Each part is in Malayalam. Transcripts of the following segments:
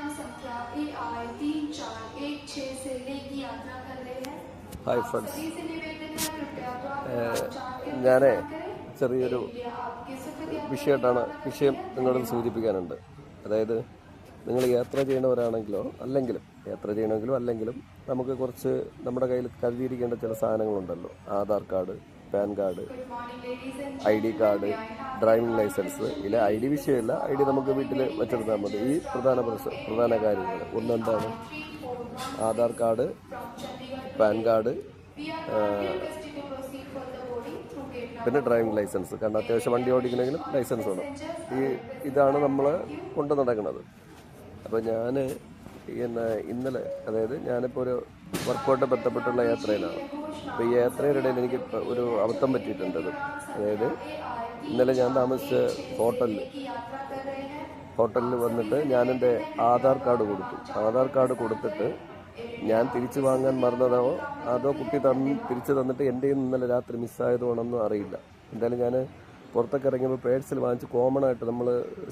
उड़ान संख्या ए आई तीन चार एक छह से ले की यात्रा कर रहे हैं ഹായ് आप ഫ്രണ്ട്സ് सभी से निवेदन है कृपया तो आप उड़ान चार के ഞാനേ करें ചെറിയൊരു लिए आपके सुखद यात्रा വിഷയമായിട്ടാണ് വിഷയം നിങ്ങളോട് സൂചിപ്പിക്കാനുണ്ട് അതായത് നിങ്ങൾ യാത്ര ചെയ്യണവരാണെങ്കിലോ അല്ലെങ്കിലും യാത്ര ചെയ്യണമെങ്കിലോ അല്ലെങ്കിലും നമുക്ക് കുറച്ച് നമ്മുടെ കയ്യിൽ കരുതിയിരിക്കേണ്ട ചില സാധനങ്ങളുണ്ടല്ലോ Aadhaar card PAN card I D card driving licence. ഇല്ല ഐ ഡി വിഷയമല്ല. ഐ ഡി നമുക്ക് വീട്ടിൽ വെച്ചെടുത്താൽ മതി. ഈ പ്രധാന പ്രധാന കാര്യങ്ങൾ ഒന്നെന്താണ് ആധാർ കാർഡ് പാൻ കാർഡ് പിന്നെ ഡ്രൈവിംഗ് ലൈസൻസ്. കാരണം അത്യാവശ്യം വണ്ടി ഓടിക്കണമെങ്കിലും ലൈസൻസ് വേണം. ഈ ഇതാണ് നമ്മൾ കൊണ്ടു നടക്കുന്നത് അപ്പോൾ ഞാൻ ഇന്നലെ അതായത് ഞാനിപ്പോൾ ഒരു വർക്കൗട്ട് ബന്ധപ്പെട്ടുള്ള യാത്രയിലാണ്. അപ്പോൾ ഈ യാത്രയുടെ ഇടയിൽ എനിക്ക് ഒരു അബദ്ധം പറ്റിയിട്ടുണ്ടത് അതായത് ഇന്നലെ ഞാൻ താമസിച്ച ഹോട്ടലിൽ ഹോട്ടലിൽ വന്നിട്ട് ഞാൻ ആധാർ കാർഡ് കൊടുത്തു. ആധാർ കാർഡ് കൊടുത്തിട്ട് ഞാൻ തിരിച്ചു വാങ്ങാൻ മറന്നതോ അതോ കുട്ടി തന്ന് തിരിച്ചു തന്നിട്ട് എന്റെ ഇന്നലെ രാത്രി മിസ്സായത് അറിയില്ല. എന്തായാലും ഞാൻ പുറത്തൊക്കെ ഇറങ്ങിയപ്പോൾ പേഴ്സിൽ വാങ്ങിച്ച് കോമൺ ആയിട്ട് നമ്മൾ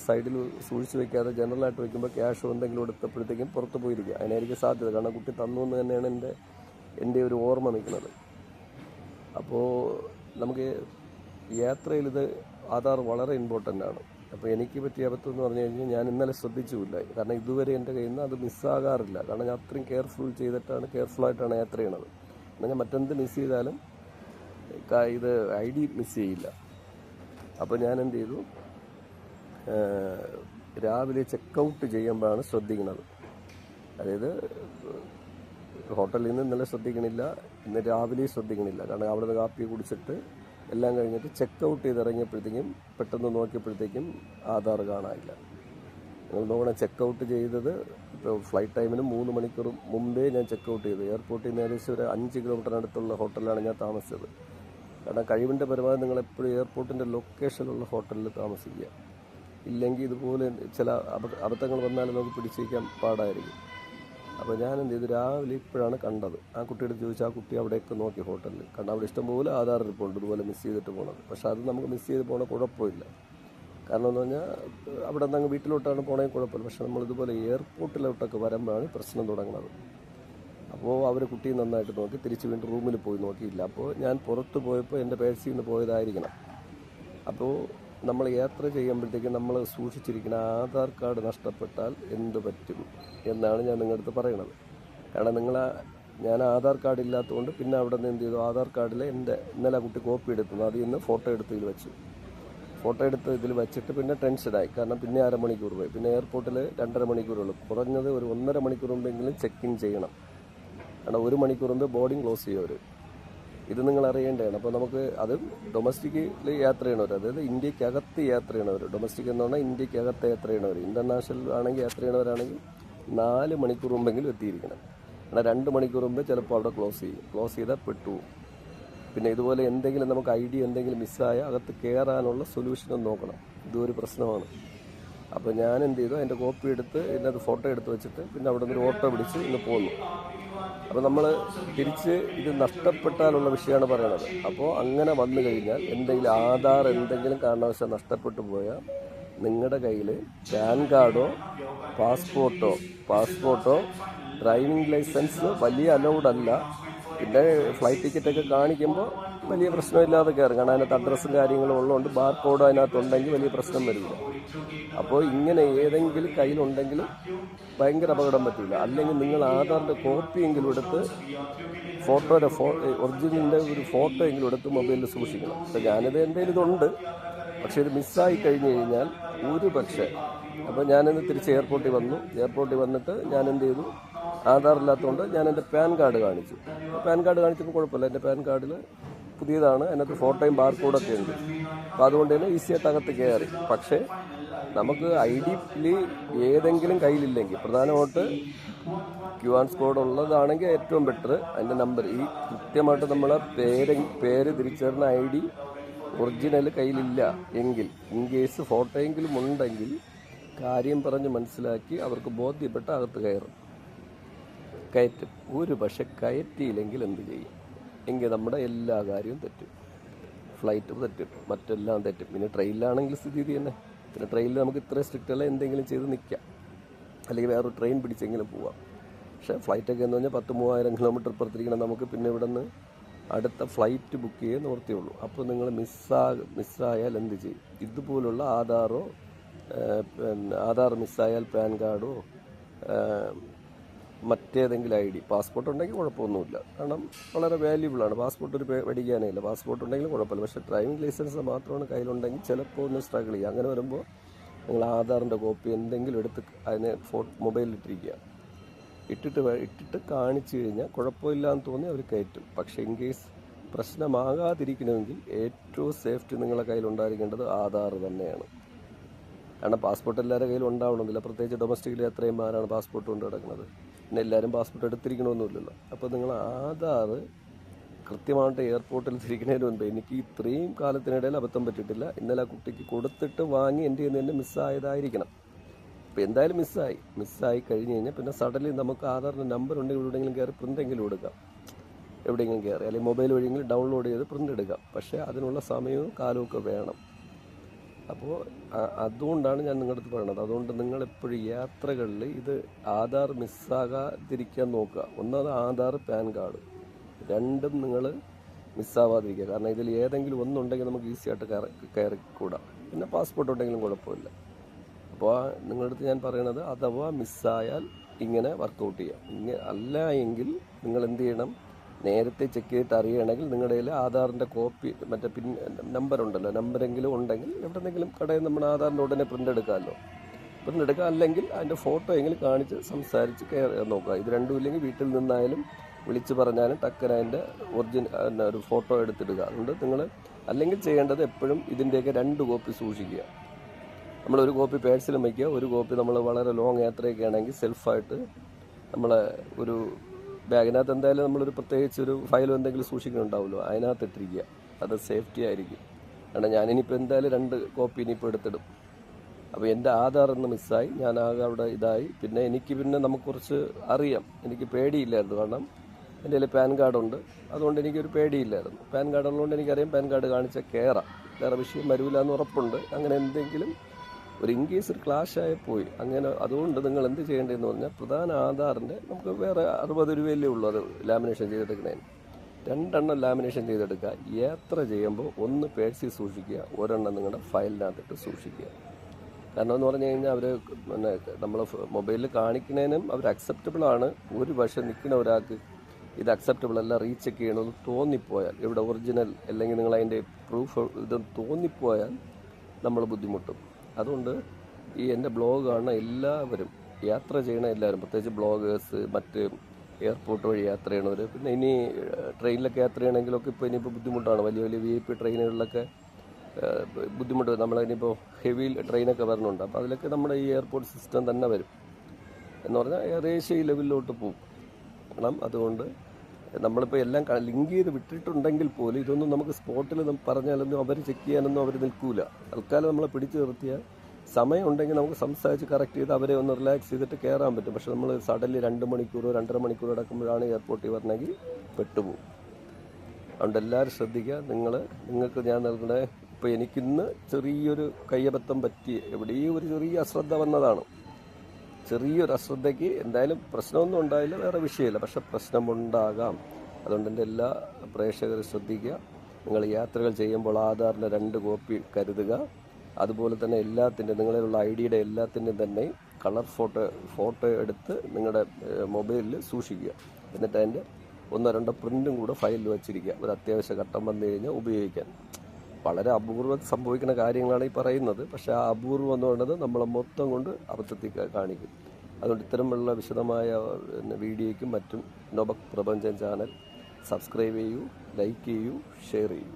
സൈഡിൽ സൂക്ഷിച്ച് വെക്കാതെ ജനറൽ ആയിട്ട് വെക്കുമ്പോൾ ക്യാഷ് എന്തെങ്കിലും എടുത്തപ്പോഴത്തേക്കും പുറത്ത് പോയിരിക്കുക. അതിനായിരിക്കും സാധ്യത. കാരണം കുട്ടി തന്നു എന്ന് തന്നെയാണ് എന്റെ എന്റെ ഒരു ഓർമ്മ നിൽക്കുന്നത്. അപ്പോൾ നമുക്ക് യാത്രയിൽ ഇത് ആധാർ വളരെ ഇമ്പോർട്ടന്റ് ആണ്. അപ്പോൾ എനിക്ക് പറ്റിയ അബദ്ധം എന്ന് പറഞ്ഞു കഴിഞ്ഞാൽ ഞാൻ ഇന്നലെ ശ്രദ്ധിച്ചുമില്ല. കാരണം ഇതുവരെ എന്റെ കയ്യിൽ നിന്ന് അത് മിസ്സാകാറില്ല കാരണം ഞാൻ അത്രയും കെയർഫുൾ ചെയ്തിട്ടാണ് കെയർഫുള്ളായിട്ടാണ് യാത്ര ചെയ്യണത്. എന്നാൽ ഞാൻ മറ്റെന്ത് മിസ് ചെയ്താലും ഇത് ഐ ഡി മിസ് ചെയ്യില്ല. അപ്പോൾ ഞാൻ എന്ത് ചെയ്തു രാവിലെ രാവിലെ ചെക്കൗട്ട് ചെയ്യുമ്പോഴാണ് ശ്രദ്ധിക്കുന്നത് അതായത് ഹോട്ടലിൽ നിന്ന് ഇന്നലെ ശ്രദ്ധിക്കണില്ല ഇന്ന് രാവിലെ ശ്രദ്ധിക്കണില്ല. കാരണം അവിടുന്ന് കാപ്പി കുടിച്ചിട്ട് എല്ലാം കഴിഞ്ഞിട്ട് ചെക്ക് ഔട്ട് ചെയ്ത് ഇറങ്ങിയപ്പോഴത്തേക്കും പെട്ടെന്ന് നോക്കിയപ്പോഴത്തേക്കും ആധാർ കാണാനില്ല. നിങ്ങൾ നോക്കണം ചെക്ക് ഔട്ട് ചെയ്തത് ഇപ്പോൾ ഫ്ലൈറ്റ് ടൈമിന് മൂന്ന് മണിക്കൂർ മുമ്പേ ഞാൻ ചെക്ക് ഔട്ട് ചെയ്തു. എയർപോർട്ടിൽ നിന്ന് ഏകദേശം ഒരു അഞ്ച് കിലോമീറ്ററിനടുത്തുള്ള ഹോട്ടലിലാണ് ഞാൻ താമസിച്ചത്. കാരണം കഴിവിന്റെ പരമാവധി നിങ്ങൾ എപ്പോഴും എയർപോർട്ടിന്റെ ലൊക്കേഷനിലുള്ള ഹോട്ടലിൽ താമസിക്കുക. ഇല്ലെങ്കിൽ ഇതുപോലെ ചില അബദ്ധങ്ങൾ വന്നാലും നമുക്ക് പിടിച്ചിരിക്കാൻ പാടായിരിക്കും. അപ്പോൾ ഞാൻ എന്ത് ചെയ്തു? രാവിലെ ഇപ്പോഴാണ് കണ്ടത്. ആ കുട്ടിയുടെ ചോദിച്ചാൽ ആ കുട്ടി അവിടെയൊക്കെ നോക്കി ഹോട്ടലിൽ കാരണം അവിടെ ഇഷ്ടംപോലെ ആധാർ ഇരിപ്പുണ്ട് ഇതുപോലെ മിസ് ചെയ്തിട്ട് പോണത്. പക്ഷേ അത് നമുക്ക് മിസ് ചെയ്ത് പോണ കുഴപ്പമില്ല. കാരണം എന്ന് പറഞ്ഞാൽ അവിടെ നിന്ന് അങ്ങ് വീട്ടിലോട്ടാണ് പോണെങ്കിൽ കുഴപ്പമില്ല. പക്ഷേ നമ്മൾ ഇതുപോലെ എയർപോർട്ടിലോട്ടൊക്കെ വരുമ്പോഴാണ് പ്രശ്നം തുടങ്ങുന്നത്. അപ്പോൾ അവർ കുട്ടിയെ നന്നായിട്ട് നോക്കി തിരിച്ച് വീണ്ടും റൂമിൽ പോയി നോക്കിയില്ല. അപ്പോൾ ഞാൻ പുറത്ത് പോയപ്പോൾ എന്റെ പേഴ്സിൽ നിന്ന് പോയതായിരിക്കണം. അപ്പോൾ നമ്മൾ യാത്ര ചെയ്യുമ്പോഴത്തേക്കും നമ്മൾ സൂക്ഷിച്ചിരിക്കുന്ന ആധാർ കാർഡ് നഷ്ടപ്പെട്ടാൽ എന്ത് പറ്റും എന്നാണ് ഞാൻ നിങ്ങളുടെ അടുത്ത് പറയുന്നത് കാരണം നിങ്ങൾ ഞാൻ ആധാർ കാർഡ് ഇല്ലാത്തതുകൊണ്ട് പിന്നെ അവിടെ നിന്ന് എന്ത് ചെയ്തു? ആധാർ കാർഡിൽ എന്റെ ഇന്നലെ കുട്ടി കോപ്പി എടുത്തു അതിൽ നിന്ന് ഫോട്ടോ എടുത്ത് ഇതിൽ വെച്ചു. ഫോട്ടോ എടുത്ത് ഇതിൽ വെച്ചിട്ട് പിന്നെ ടെൻഷനായി കാരണം പിന്നെ അരമണിക്കൂർ പോയി. പിന്നെ എയർപോർട്ടിൽ രണ്ടര മണിക്കൂറുള്ളൂ കുറഞ്ഞത് ഒരു ഒന്നര മണിക്കൂർ മുമ്പെങ്കിലും ചെക്ക് ഇൻ ചെയ്യണം. കാരണം ഒരു മണിക്കൂർ മുമ്പ് ബോർഡിംഗ് ക്ലോസ് ചെയ്യും അവർ ഇത് നിങ്ങൾ അറിയേണ്ടതാണ്. അപ്പോൾ നമുക്ക് അത് ഡൊമസ്റ്റിക്കിൽ യാത്ര ചെയ്യണവർ അതായത് ഇന്ത്യക്കകത്ത് യാത്ര ചെയ്യണവർ ഡൊമസ്റ്റിക് എന്ന് പറഞ്ഞാൽ ഇന്ത്യക്കകത്ത് യാത്ര ചെയ്യണവർ ഇന്റർനാഷണൽ ആണെങ്കിൽ യാത്ര ചെയ്യണവരാണെങ്കിൽ നാല് മണിക്കൂർ മുമ്പെങ്കിലും എത്തിയിരിക്കണം. കാരണം രണ്ട് മണിക്കൂർ മുമ്പ് ചിലപ്പോൾ അവിടെ ക്ലോസ് ചെയ്യും. ക്ലോസ് ചെയ്താൽ പെട്ടു. പിന്നെ ഇതുപോലെ എന്തെങ്കിലും നമുക്ക് ഐ ഡി എന്തെങ്കിലും മിസ്സായ അകത്ത് കയറാനുള്ള സൊല്യൂഷനും നോക്കണം. ഇതൊരു പ്രശ്നമാണ്. അപ്പോൾ ഞാൻ എന്ത് ചെയ്തു അതിന്റെ കോപ്പി എടുത്ത് ഇതിനകത്ത് ഫോട്ടോ എടുത്ത് വെച്ചിട്ട് പിന്നെ അവിടെ നിന്ന് ഓട്ടോ പിടിച്ച് ഇന്ന് പോന്നു. അപ്പോൾ നമ്മൾ തിരിച്ച് ഇത് നഷ്ടപ്പെട്ടാലുള്ള വിഷയമാണ് പറയണത്. അപ്പോൾ അങ്ങനെ വന്നു കഴിഞ്ഞാൽ എന്തെങ്കിലും ആധാർ എന്തെങ്കിലും കാരണവശാൽ നഷ്ടപ്പെട്ടു പോയാൽ നിങ്ങളുടെ കയ്യിൽ പാൻ കാർഡോ പാസ്പോർട്ടോ പാസ്പോർട്ടോ ഡ്രൈവിംഗ് ലൈസൻസ് വലിയ അലൗഡ് അല്ല. പിന്നെ ഫ്ലൈറ്റ് ടിക്കറ്റൊക്കെ കാണിക്കുമ്പോൾ വലിയ പ്രശ്നമില്ലാതെ കയറും കാരണം അതിനകത്ത് അഡ്രസ്സും കാര്യങ്ങളും ഉള്ളതുകൊണ്ട് ബാർ കോഡ് അതിനകത്തുണ്ടെങ്കിൽ വലിയ പ്രശ്നം വരില്ല. അപ്പോൾ ഇങ്ങനെ ഏതെങ്കിലും കയ്യിലുണ്ടെങ്കിലും ഭയങ്കര അപകടം പറ്റില്ല അല്ലെങ്കിൽ നിങ്ങൾ ആധാറിന്റെ കോപ്പിയെങ്കിലും എടുത്ത് ഫോട്ടോയുടെ ഫോ ഒറിജിനലിന്റെ ഒരു ഫോട്ടോ എങ്കിലും എടുത്ത് മൊബൈലിൽ സൂക്ഷിക്കണം. അപ്പോൾ ഞാനിത് എന്റെ ഇതുണ്ട്. പക്ഷേ ഇത് മിസ്സായി കഴിഞ്ഞ് കഴിഞ്ഞാൽ ഒരു പക്ഷേ അപ്പോൾ ഞാനിന്ന് തിരിച്ച് എയർപോർട്ടിൽ വന്നു. എയർപോർട്ടിൽ വന്നിട്ട് ഞാൻ എന്ത് ചെയ്തു? ആധാർ ഇല്ലാത്തതുകൊണ്ട് ഞാൻ എന്റെ പാൻ കാർഡ് കാണിച്ചു. പാൻ കാർഡ് കാണിച്ചപ്പോൾ കുഴപ്പമില്ല. എന്റെ പാൻ കാർഡിൽ പുതിയതാണ്. അതിനകത്ത് ഫോട്ടോയും ബാർകോഡൊക്കെ ഉണ്ട്. അപ്പോൾ അതുകൊണ്ട് തന്നെ ഈസി ആയിട്ട് അകത്ത് കയറി. പക്ഷേ നമുക്ക് ഐ ഡിയിൽ ഏതെങ്കിലും കയ്യിലില്ലെങ്കിൽ പ്രധാനമായിട്ട് ക്യു ആർ സ്കോഡ് ഉള്ളതാണെങ്കിൽ ഏറ്റവും ബെറ്റർ അതിന്റെ നമ്പർ. ഈ കൃത്യമായിട്ട് നമ്മളെ പേര് പേര് തിരിച്ചറിഞ്ഞ ഐ ഡി ഒറിജിനൽ കയ്യിലില്ല എങ്കിൽ ഇൻ കേസ് ഫോട്ടോയെങ്കിലും ഉണ്ടെങ്കിൽ കാര്യം പറഞ്ഞ് മനസ്സിലാക്കി അവർക്ക് ബോധ്യപ്പെട്ട് അകത്ത് കയറും. കയറ്റും. ഒരു പക്ഷെ കയറ്റിയില്ലെങ്കിൽ എന്ത് ചെയ്യും? എങ്കിൽ നമ്മുടെ എല്ലാ കാര്യവും തെറ്റും. ഫ്ലൈറ്റ് തെറ്റും. മറ്റെല്ലാം തെറ്റും. പിന്നെ ട്രെയിനിലാണെങ്കിൽ സ്ഥിതി തന്നെ. പിന്നെ ട്രെയിനിൽ നമുക്ക് ഇത്ര സ്ട്രിക്റ്റ് അല്ല എന്തെങ്കിലും ചെയ്ത് നിൽക്കാം. അല്ലെങ്കിൽ വേറൊരു ട്രെയിൻ പിടിച്ചെങ്കിലും പോവാം. പക്ഷേ ഫ്ലൈറ്റൊക്കെ എന്ന് പറഞ്ഞാൽ പത്ത് മൂവായിരം കിലോമീറ്റർ പുറത്തിരിക്കണം നമുക്ക് പിന്നെ ഇവിടെ നിന്ന് അടുത്ത ഫ്ലൈറ്റ് ബുക്ക് ചെയ്യേ നിവർത്തിയുള്ളൂ അപ്പോൾ നിങ്ങൾ മിസ്സാ മിസ്സായാൽ എന്ത് ചെയ്യും? ഇതുപോലുള്ള ആധാറോ ആധാർ മിസ്സായാൽ പാൻ കാർഡോ മറ്റേതെങ്കിലും ഐ ഡി. പാസ്പോർട്ട് ഉണ്ടെങ്കിൽ കുഴപ്പമൊന്നുമില്ല. കാരണം വളരെ വാല്യൂബിൾ ആണ്. പാസ്പോർട്ട് ഒരു പേ- മേടിക്കാനേ ഇല്ല പാസ്പോർട്ട് ഉണ്ടെങ്കിലും കുഴപ്പമില്ല. പക്ഷേ ഡ്രൈവിംഗ് ലൈസൻസ് മാത്രമാണ് കയ്യിലുണ്ടെങ്കിൽ ചിലപ്പോൾ ഒന്ന് സ്ട്രഗിൾ ചെയ്യുക അങ്ങനെ വരുമ്പോൾ നിങ്ങൾ ആധാറിന്റെ കോപ്പി എന്തെങ്കിലും എടുത്ത് അതിനെ ഫോ മൊബൈലിൽ ഇട്ടിരിക്കുക. ഇട്ടിട്ട് ഇട്ടിട്ട് കാണിച്ചു കഴിഞ്ഞാൽ കുഴപ്പമില്ല എന്ന് തോന്നി അവർ കയറ്റും. പക്ഷേ ഇൻ കേസ് പ്രശ്നമാകാതിരിക്കണമെങ്കിൽ ഏറ്റവും സേഫ്റ്റി നിങ്ങളുടെ കയ്യിൽ ഉണ്ടായിരിക്കേണ്ടത് ആധാർ തന്നെയാണ്. കാരണം പാസ്പോർട്ട് എല്ലാവരുടെ കയ്യിലും ഉണ്ടാവണമെന്നില്ല. പ്രത്യേകിച്ച് ഡൊമസ്റ്റിക്കിൽ എത്രയും മാരാണ് പാസ്പോർട്ട് കൊണ്ട് കിടക്കുന്നത് പിന്നെ എല്ലാവരും പാസ്പോർട്ട് എടുത്തിരിക്കണമെന്നില്ലല്ലോ അപ്പോൾ നിങ്ങൾ ആധാർ കൃത്യമായിട്ട് എയർപോർട്ടിൽ തിരിക്കുന്നതിന് മുൻപ് എനിക്ക് ഇത്രയും കാലത്തിനിടയിൽ അബദ്ധം പറ്റിയിട്ടില്ല. ഇന്നലെ ആ കുട്ടിക്ക് കൊടുത്തിട്ട് വാങ്ങി എന്റെ നിന്ന് മിസ്സായതായിരിക്കണം അപ്പോൾ എന്തായാലും മിസ്സായി മിസ്സായി കഴിഞ്ഞ് കഴിഞ്ഞാൽ പിന്നെ സഡൻലി നമുക്ക് ആധാറിന്റെ നമ്പർ ഉണ്ടെങ്കിൽ എവിടെയെങ്കിലും കയറി പ്രിന്റെങ്കിലും എടുക്കാം. എവിടെയെങ്കിലും കയറി അല്ലെങ്കിൽ മൊബൈൽ വഴിയെങ്കിലും ഡൗൺലോഡ് ചെയ്ത് പ്രിന്റ് എടുക്കാം. പക്ഷേ അതിനുള്ള സമയവും കാലവും ഒക്കെ വേണം. അപ്പോൾ അതുകൊണ്ടാണ് ഞാൻ നിങ്ങളുടെ അടുത്ത് പറയുന്നത് അതുകൊണ്ട് നിങ്ങൾ എപ്പോഴും യാത്രകളിൽ ഇത് ആധാർ മിസ്സാകാതിരിക്കാൻ നോക്കുക. ഒന്നത് ആധാർ പാൻ കാർഡ്. രണ്ടും നിങ്ങൾ മിസ്സാവാതിരിക്കുക. കാരണം ഇതിൽ ഏതെങ്കിലും ഒന്നുണ്ടെങ്കിൽ നമുക്ക് ഈസി ആയിട്ട് കയറി കയറിക്കൂടാ. പിന്നെ പാസ്പോർട്ട് ഉണ്ടെങ്കിലും കുഴപ്പമില്ല. അപ്പോൾ നിങ്ങളുടെ അടുത്ത് ഞാൻ പറയണത് അഥവാ മിസ്സായാൽ ഇങ്ങനെ വർക്കൗട്ട് ചെയ്യാം. ഇങ്ങനെ അല്ല എങ്കിൽ നിങ്ങൾ എന്ത് ചെയ്യണം? നേരത്തെ ചെക്ക് ചെയ്തിട്ട് അറിയണമെങ്കിൽ നിങ്ങളുടെ കയ്യിൽ ആധാറിന്റെ കോപ്പി മറ്റേ പിൻ നമ്പർ ഉണ്ടല്ലോ. നമ്പരെങ്കിലും ഉണ്ടെങ്കിൽ എവിടെന്നെങ്കിലും കടയിൽ നമ്മുടെ ആധാറിന്റെ ഉടനെ പ്രിന്റ് എടുക്കാമല്ലോ. പ്രിന്റ് എടുക്കുക അല്ലെങ്കിൽ അതിന്റെ ഫോട്ടോ എങ്കിലും കാണിച്ച് സംസാരിച്ച് കയറി നോക്കുക. ഇത് രണ്ടും ഇല്ലെങ്കിൽ വീട്ടിൽ നിന്നായാലും വിളിച്ചു പറഞ്ഞാലും ടക്കന അതിന്റെ ഒറിജിനൽ ഒരു ഫോട്ടോ എടുത്തിടുക. അതുകൊണ്ട് നിങ്ങൾ അല്ലെങ്കിൽ ചെയ്യേണ്ടത് എപ്പോഴും ഇതിന്റെയൊക്കെ രണ്ട് കോപ്പി സൂക്ഷിക്കുക. നമ്മൾ ഒരു കോപ്പി പേഴ്സിലും വയ്ക്കുക. ഒരു കോപ്പി നമ്മൾ വളരെ ലോങ് യാത്രയൊക്കെ ആണെങ്കിൽ സെൽഫായിട്ട് നമ്മൾ ഒരു ബാഗിനകത്ത് എന്തായാലും നമ്മളൊരു പ്രത്യേകിച്ച് ഒരു ഫയലും എന്തെങ്കിലും സൂക്ഷിക്കുന്നുണ്ടാവുമല്ലോ അതിനകത്ത് ഇട്ടിരിക്കുക. അത് സേഫ്റ്റി ആയിരിക്കും. കാരണം ഞാനിനിയിപ്പോൾ എന്തായാലും രണ്ട് കോപ്പി ഇനിയിപ്പോൾ എടുത്തിടും. അപ്പോൾ എന്റെ ആധാർ ഒന്ന് മിസ്സായി. ഞാൻ ആകെ അവിടെ ഇതായി. പിന്നെ എനിക്ക് പിന്നെ നമുക്ക് കുറച്ച് അറിയാം. എനിക്ക് പേടിയില്ലായിരുന്നു. കാരണം എന്റെ കയ്യിൽ പാൻ കാർഡുണ്ട്. അതുകൊണ്ട് എനിക്കൊരു പേടിയില്ലായിരുന്നു. പാൻ കാർഡ് ഉള്ളതുകൊണ്ട് എനിക്കറിയാം പാൻ കാർഡ് കാണിച്ചാൽ കയറാം വേറെ വിഷയം വരില്ല എന്ന് ഉറപ്പുണ്ട്. അങ്ങനെ എന്തെങ്കിലും ഒരു ഇൻ കേസ് ഒരു ക്ലാഷ് ആയി പോയി. അങ്ങനെ അതുകൊണ്ട് നിങ്ങൾ എന്ത് ചെയ്യേണ്ടതെന്ന് പറഞ്ഞാൽ പ്രധാന ആധാറിന്റെ നമുക്ക് വേറെ അറുപത് രൂപയല്ലേ ഉള്ളൂ അത് ലാമിനേഷൻ ചെയ്തെടുക്കുന്നതിന് രണ്ടെണ്ണം ലാമിനേഷൻ ചെയ്തെടുക്കുക. യാത്ര ചെയ്യുമ്പോൾ ഒന്ന് പേഴ്സിൽ സൂക്ഷിക്കുക ഒരെണ്ണം നിങ്ങളുടെ ഫയലിനകത്തിട്ട് സൂക്ഷിക്കുക. കാരണം എന്ന് പറഞ്ഞു കഴിഞ്ഞാൽ അവർ പിന്നെ നമ്മൾ മൊബൈലിൽ കാണിക്കുന്നതിനും അവർ അക്സെപ്റ്റബിൾ ആണ്. ഒരു പക്ഷേ നിൽക്കുന്ന ഒരാൾക്ക് ഇത് അക്സെപ്റ്റബിൾ അല്ല റീചെക്ക് ചെയ്യണമെന്ന് തോന്നിപ്പോയാൽ ഇവിടെ ഒറിജിനൽ അല്ലെങ്കിൽ നിങ്ങൾ അതിന്റെ പ്രൂഫ് ഇത് തോന്നിപ്പോയാൽ നമ്മൾ ബുദ്ധിമുട്ടും. അതുകൊണ്ട് ഈ എന്റെ ബ്ലോഗ് കാണുന്ന എല്ലാവരും യാത്ര ചെയ്യണ എല്ലാവരും പ്രത്യേകിച്ച് ബ്ലോഗേഴ്സ് മറ്റ് എയർപോർട്ട് വഴി യാത്ര ചെയ്യണവർ പിന്നെ ഇനി ട്രെയിനിലൊക്കെ യാത്ര ചെയ്യണമെങ്കിലൊക്കെ ഇപ്പോൾ ഇനിയിപ്പോൾ ബുദ്ധിമുട്ടാണ്. വലിയ വലിയ വി ഐ പി ട്രെയിനുകളിലൊക്കെ ബുദ്ധിമുട്ട് നമ്മളിനിപ്പോൾ ഹെവി ട്രെയിനൊക്കെ വരണുണ്ട്. അപ്പോൾ അതിലൊക്കെ നമ്മുടെ ഈ എയർപോർട്ട് സിസ്റ്റം തന്നെ വരും. എന്ന് പറഞ്ഞാൽ ഏകദേശം ഈ ലെവലിലോട്ട് പോകും കാരണം അതുകൊണ്ട് നമ്മളിപ്പോൾ എല്ലാം ലിങ്ക് ചെയ്ത് വിട്ടിട്ടുണ്ടെങ്കിൽ പോലും ഇതൊന്നും നമുക്ക് സ്പോട്ടിൽ പറഞ്ഞാലൊന്നും അവർ ചെക്ക് ചെയ്യാനൊന്നും അവർ നിൽക്കൂല. തൽക്കാലം നമ്മളെ പിടിച്ചു നിർത്തിയാൽ സമയം ഉണ്ടെങ്കിൽ നമുക്ക് സംസാരിച്ച് കറക്റ്റ് ചെയ്ത് അവരെ ഒന്ന് റിലാക്സ് ചെയ്തിട്ട് കയറാൻ പറ്റും. പക്ഷെ നമ്മൾ സഡൻലി രണ്ട് മണിക്കൂറോ രണ്ടര മണിക്കൂറോ അടക്കുമ്പോഴാണ് എയർപോർട്ടിൽ വരണമെങ്കിൽ പെട്ടുപോകും അതുകൊണ്ട് എല്ലാവരും ശ്രദ്ധിക്കുക. നിങ്ങൾ നിങ്ങൾക്ക് ഞാൻ നൽകുന്ന ഇപ്പോൾ എനിക്കിന്ന് ചെറിയൊരു കയ്യബദ്ധം പറ്റി എവിടെയും ഒരു ചെറിയ അശ്രദ്ധ വന്നതാണ്. ചെറിയൊരു അശ്രദ്ധയ്ക്ക് എന്തായാലും പ്രശ്നമൊന്നും ഉണ്ടായില്ല വേറെ വിഷയമില്ല. പക്ഷെ പ്രശ്നമുണ്ടാകാം. അതുകൊണ്ട് എന്റെ എല്ലാ പ്രേക്ഷകരും ശ്രദ്ധിക്കുക. നിങ്ങൾ യാത്രകൾ ചെയ്യുമ്പോൾ ആധാറിന്റെ രണ്ട് കോപ്പി കരുതുക. അതുപോലെ തന്നെ എല്ലാത്തിന്റെ നിങ്ങളിലുള്ള ഐ ഡിയുടെ എല്ലാത്തിന്റെയും തന്നെ കളർ ഫോട്ടോ ഫോട്ടോ എടുത്ത് നിങ്ങളുടെ മൊബൈലിൽ സൂക്ഷിക്കുക. എന്നിട്ട് അതിന്റെ ഒന്നോ രണ്ടോ പ്രിന്റും കൂടെ ഫയലിൽ വെച്ചിരിക്കുക. ഒരു അത്യാവശ്യ ഘട്ടം വന്നു കഴിഞ്ഞാൽ ഉപയോഗിക്കാൻ. വളരെ അപൂർവം സംഭവിക്കുന്ന കാര്യങ്ങളാണ് ഈ പറയുന്നത്. പക്ഷേ ആ അപൂർവം എന്ന് പറയുന്നത് നമ്മളെ മൊത്തം കൊണ്ട് അബദ്ധത്തിൽ കാണിക്കും. അതുകൊണ്ട് ഇത്തരമുള്ള വിശദമായ വീഡിയോയ്ക്കും മറ്റും നൊബക് പ്രപഞ്ചൻ ചാനൽ സബ്സ്ക്രൈബ് ചെയ്യൂ ലൈക്ക് ചെയ്യൂ ഷെയർ ചെയ്യൂ.